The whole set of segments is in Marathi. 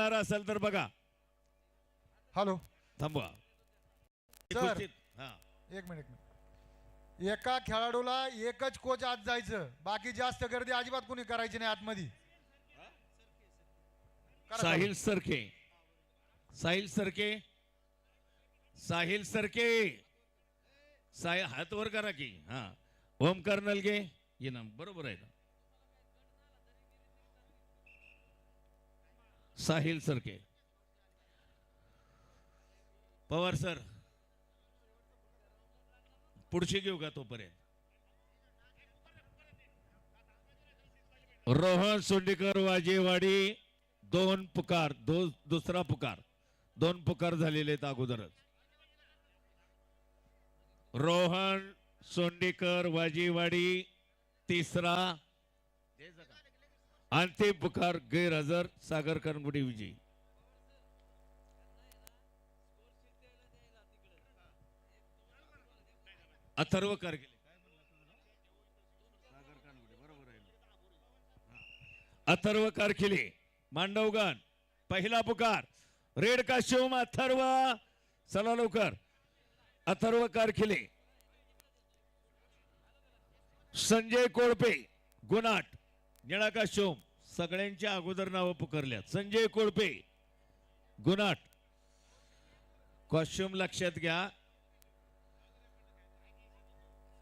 असेल तर बघा. हॅलो. थांबवा. सर. हा. एक मिनिट एक खेळाडूला एकच कोच आत जायचं. बाकी जास्त गर्दी अजिबात कोणी करायची नाही आतमध्ये. करा साहिल सरके. साहिल सरके. साहिल सरके. साय हात वर करा की. हा. ओमकार नलगे ये ना बरोबर आहे ना. साहिल सरके. पवार सर पुढची घेऊ का तोपर्यंत? रोहन सोंडेकर वाजेवाडी दोन पुकार दो दुसरा पुकार. दोन पुकार झालेले आहेत अगोदरच. रोहन सोंडेकर वाजेवाडी तिसरा. अंतिम पुकार गैरहजर सागर करंगुडी विजयी अथर्व कारगिले अथर्व कारखिले मांडवगण पहिला पुकार. Red costume Atharva? चला लवकर. अथर्व कारखिले संजय कोळपे गुनाट निळा शोम सगळ्यांच्या अगोदर नावं पुकारल्यात. संजय कोळपे गुनाट कॉस्ट्युम लक्षात घ्या.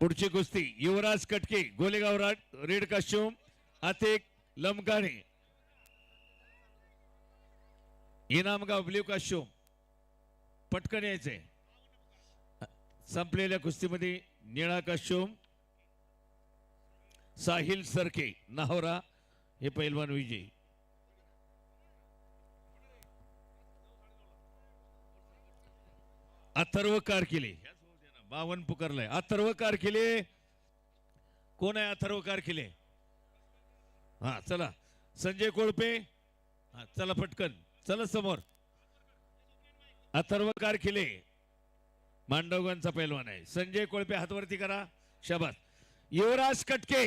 पुढची कुस्ती युवराज कटके गोलेगाव राट red costume Atiq लमकाणे. Inamgaon blue costume. पटकन यायचंय. संपलेल्या कुस्तीमध्ये निळा काश्यूम साहिल सरके नाहोरा हे पैलवान विजयी. अथर्व कारकिले. बावन पुकारलाय. अथर्व कारकिले. कोण आहे अथर्व कारकिले? हा चला. संजय कोळपे. हा चला पटकन. चला समोर. अथर्व कारखिले मांडवगांचा पैलवान आहे. संजय कोळपे हातवरती करा. शबास. युवराज कटके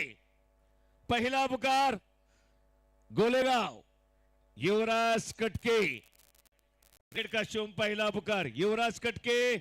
पहिला पुकार गोलेगाव युवराज कटके. रेड काश्यूम पहिला पुकार युवराज कटके.